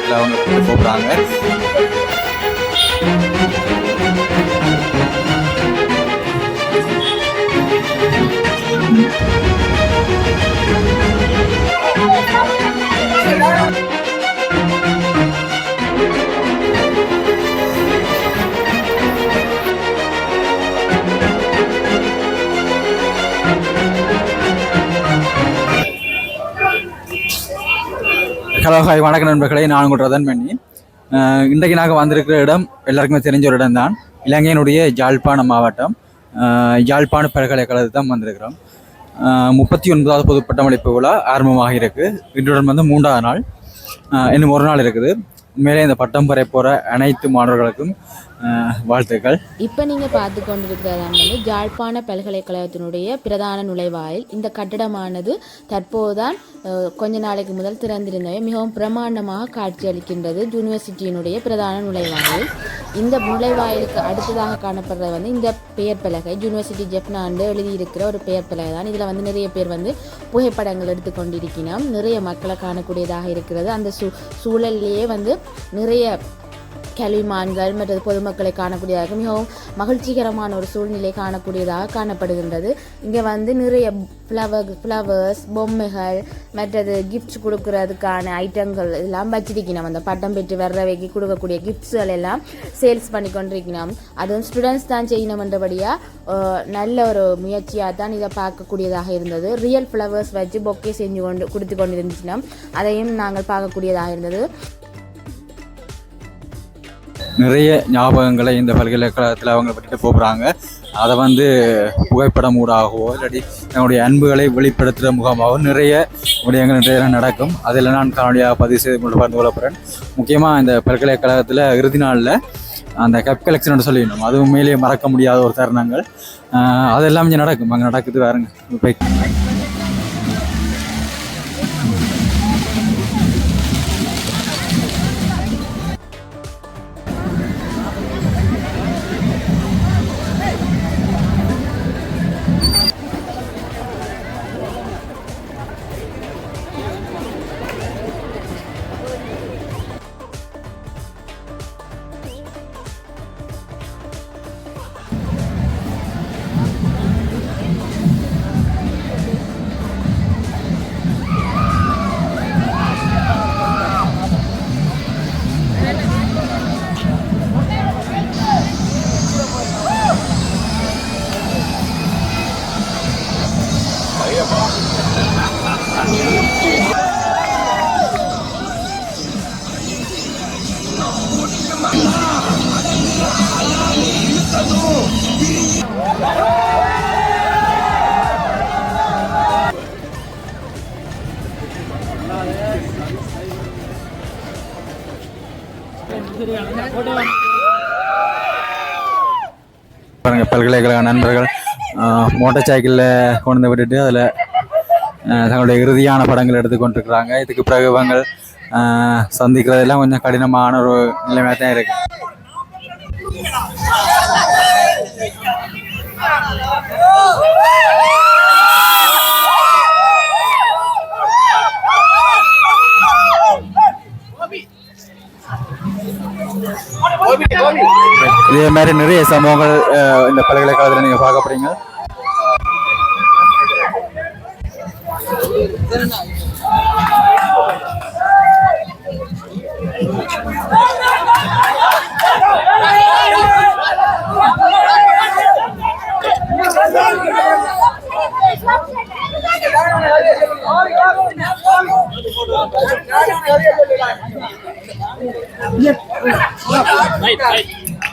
பல்கலைக்கழகத்தில் அவங்க போகிறாங்க ஹலோ ஹாய் வணக்க நண்பர்களே. நான் உங்கள் ரதன் பண்ணி இன்றைக்கு நாங்கள் வந்திருக்கிற இடம் எல்லாருக்குமே தெரிஞ்ச ஒரு இடம் தான் இலங்கையினுடைய யாழ்ப்பாண மாவட்டம். யாழ்ப்பாண பல்கலைக்கழகத்தில் தான் வந்திருக்கிறோம். முப்பத்தி ஒன்பதாவது பொது பட்டமளிப்பு விழா ஆரம்பமாக இருக்குது இன்றுடன் வந்து மூன்றாவது நாள். இன்னும் ஒரு நாள் இருக்குது. உண்மையிலே இந்த பட்டம் பெற போகிற அனைத்து மாணவர்களுக்கும் வாழ்த்துக்கள். இப்போ நீங்கள் பார்த்து கொண்டிருக்கிறதான் வந்து ஜாழ்ப்பாண பல்கலைக்கழகத்தினுடைய பிரதான நுழைவாயில். இந்த கட்டடமானது தற்போதுதான் கொஞ்ச நாளைக்கு முதல் திறந்திருந்தவை மிகவும் பிரமாண்டமாக காட்சியளிக்கின்றது யூனிவர்சிட்டியினுடைய பிரதான நுழைவாயில். இந்த நுழைவாயிலுக்கு அடுத்ததாக காணப்படுறது வந்து இந்த பெயர் பலகை. யூனிவர்சிட்டி ஜெப்னாண்டு எழுதியிருக்கிற ஒரு பெயர் பலகை தான் இதில் வந்து நிறைய பேர் வந்து புகைப்படங்கள் எடுத்துக்கொண்டிருக்கிறோம் நிறைய மக்களை காணக்கூடியதாக இருக்கிறது. அந்த சூ சூழலிலேயே வந்து நிறைய கல்விமான்கள் மற்றது பொதுமக்களை காணக்கூடியதாக மிகவும் மகிழ்ச்சிகரமான ஒரு சூழ்நிலை காணக்கூடியதாக காணப்படுகின்றது. இங்கே வந்து நிறைய ஃப்ளவர் ஃப்ளவர்ஸ் பொம்மைகள் மற்றது கிஃப்ட்ஸ் கொடுக்கறதுக்கான ஐட்டங்கள் எல்லாம் வச்சிருக்கணும். அந்த பட்டம் பெற்று வர்றவைக்கு கொடுக்கக்கூடிய கிஃப்ட்ஸ்கள் எல்லாம் சேல்ஸ் பண்ணி கொண்டிருக்கணும். அதுவும் ஸ்டூடெண்ட்ஸ் தான் செய்யணுமன்றபடியாக நல்ல ஒரு முயற்சியாக தான் இதை பார்க்கக்கூடியதாக இருந்தது. ரியல் ஃப்ளவர்ஸ் வச்சு பொக்கே செஞ்சு கொண்டு கொடுத்து கொண்டு இருந்துச்சுன்னா அதையும் நாங்கள் பார்க்கக்கூடியதாக இருந்தது. நிறைய ஞாபகங்களை இந்த பல்கலைக்கழகத்தில் அவங்க விட்டுட்டு போகிறாங்க. அதை வந்து புகைப்படம் ஊடாகவோ இல்லாட்டி என்னுடைய அன்புகளை வெளிப்படுத்துகிற முகமாகவோ நிறைய விடயங்கள் நிறைய நடக்கும். அதில் நான் காணொலியாக பதிவு செய்து கொண்டு பகிர்ந்து கொள்ள போகிறேன் முக்கியமாக இந்த பல்கலைக்கழகத்தில் இறுதி நாளில் அந்த கப் கலெக்ஷன் சொல்லிடணும் அது உண்மையிலேயே மறக்க முடியாத ஒரு தருணங்கள். அதெல்லாம் இங்கே நடக்கும். அங்கே நடக்குது வேறுங்க பாருங்க பல்கலைக்கழக நண்பர்கள் மோட்டார் சைக்கிளில் கொண்டு வந்து விட்டுட்டு அதில் தங்களுடைய இறுதியான படங்கள் எடுத்துக்கொண்டிருக்கிறாங்க இதுக்கு பிறகு இவங்க சந்திக்கிறதெல்லாம் கொஞ்சம் கடினமான ஒரு நிலைமையாக தான் இருக்கு. இதே மாதிரி நிறைய சம்பவங்கள் இந்த பல்கலைக்கழகத்தில் நீங்கள் பார்க்கப்படுறீங்க Right, right.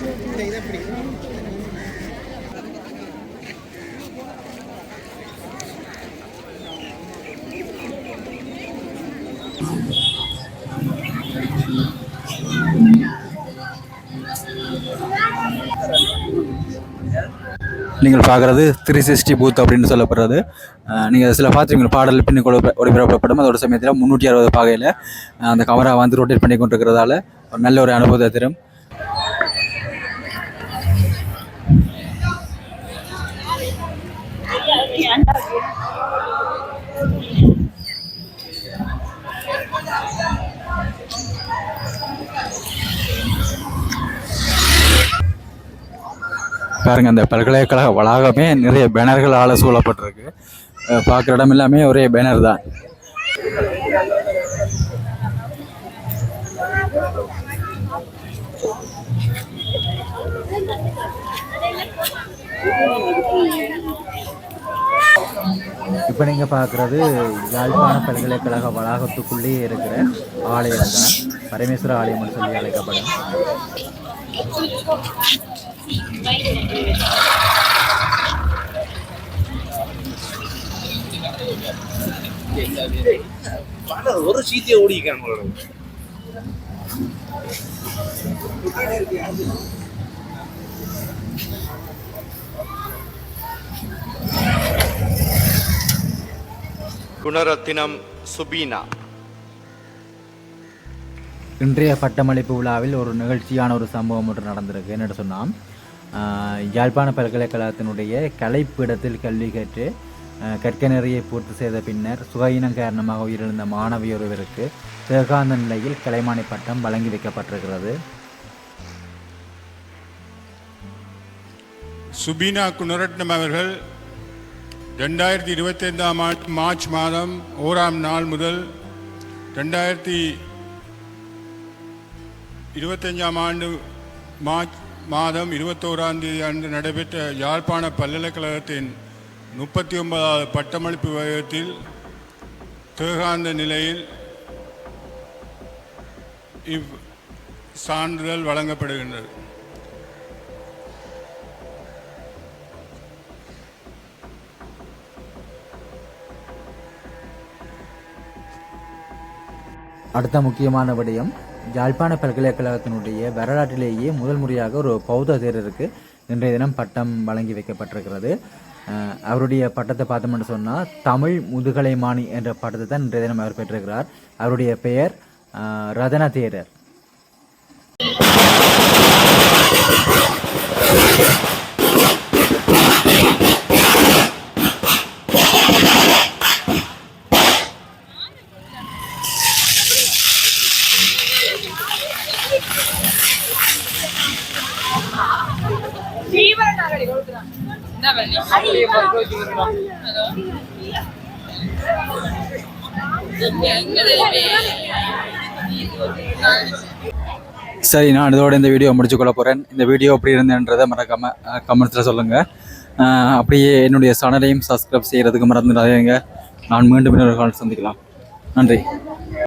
நீங்கள் பார்க்குறது த்ரீ சிக்ஸ்டி பூத் அப்படின்னு சொல்லப்படுறது. நீங்கள் சில பார்த்துருக்கீங்க பாடல் பின்னி ஒளிபரப்பப்படும். அதோட சமயத்தில் முந்நூற்றி அறுபது பாகையில் அந்த கவரை வந்து ரொட்டேட் பண்ணி கொண்டிருக்கிறதால ஒரு நல்ல ஒரு அனுபவத்தை தரும். பாருங்க அந்த பல்கலைக்கழக வளாகமே நிறைய பேனர்களால் சூழப்பட்டிருக்கு. பார்க்குற இடம் எல்லாமே ஒரே பேனர் தான். இப்போ நீங்கள் பார்க்குறது யாழ்ப்பாண பல்கலைக்கழக வளாகத்துக்குள்ளேயே இருக்கிற ஆலயம் தான். பரமேஸ்வர ஆலயம்னு சொல்லி அழைக்கப்படும். ஒரு சீட்டியை ஓடிக்காங்க குணரத்தினம் சுபீனா. இன்றைய பட்டமளிப்பு விழாவில் ஒரு நிகழ்ச்சியான ஒரு சம்பவம் ஒன்று நடந்திருக்கு. என்னென்னு சொன்னால் யாழ்ப்பாண பல்கலைக்கழகத்தினுடைய கலைப்பீடத்தில் கல்வி கற்று கற்க நிறையை பூர்த்தி செய்த பின்னர் சுகையினம் காரணமாக உயிரிழந்த மாணவி ஒருவருக்கு சிவகாந்த நிலையில் கலைமானி பட்டம் வழங்கி வைக்கப்பட்டிருக்கிறது. சுபீனா குணரட்னம் அவர்கள் ரெண்டாயிரத்தி இருபத்தைந்தாம் ஆண்டு மார்ச் மாதம் ஓராம் நாள் முதல் ரெண்டாயிரத்தி இருபத்தஞ்சாம் ஆண்டு மார்ச் மாதம் இருபத்தோராம் தேதி அன்று நடைபெற்ற யாழ்ப்பாண பல்கலைக்கழகத்தின் முப்பத்தி ஒன்பதாவது பட்டமளிப்பு வயத்தில் தேகாந்த நிலையில் இவ் சான்றிதழ் வழங்கப்படுகின்றது. அடுத்த முக்கியமான விடயம் யாழ்ப்பாண பல்கலைக்கழகத்தினுடைய வரலாற்றிலேயே முதல் முறையாக ஒரு பௌத்த தேரருக்கு இன்றைய தினம் பட்டம் வழங்கி வைக்கப்பட்டிருக்கிறது. அவருடைய பட்டத்தை பார்த்தோம்னு சொன்னால் தமிழ் முதுகலைமானி என்ற பட்டத்தை தான் இன்றைய தினம் அவர் பெற்றிருக்கிறார். அவருடைய பெயர் ரதன தேரர். சரி நான் இதோட இந்த வீடியோ முடிச்சுக்கொள்ள போகிறேன் இந்த வீடியோ எப்படி இருந்தேன்றதை மறக்காம கமெண்ட்ஸில் சொல்லுங்கள் அப்படியே என்னுடைய சேனலையும் சப்ஸ்கிரைப் செய்கிறதுக்கு மறந்துடாதீங்க. நான் மீண்டும் இன்னொரு கால் சந்திக்கலாம். நன்றி.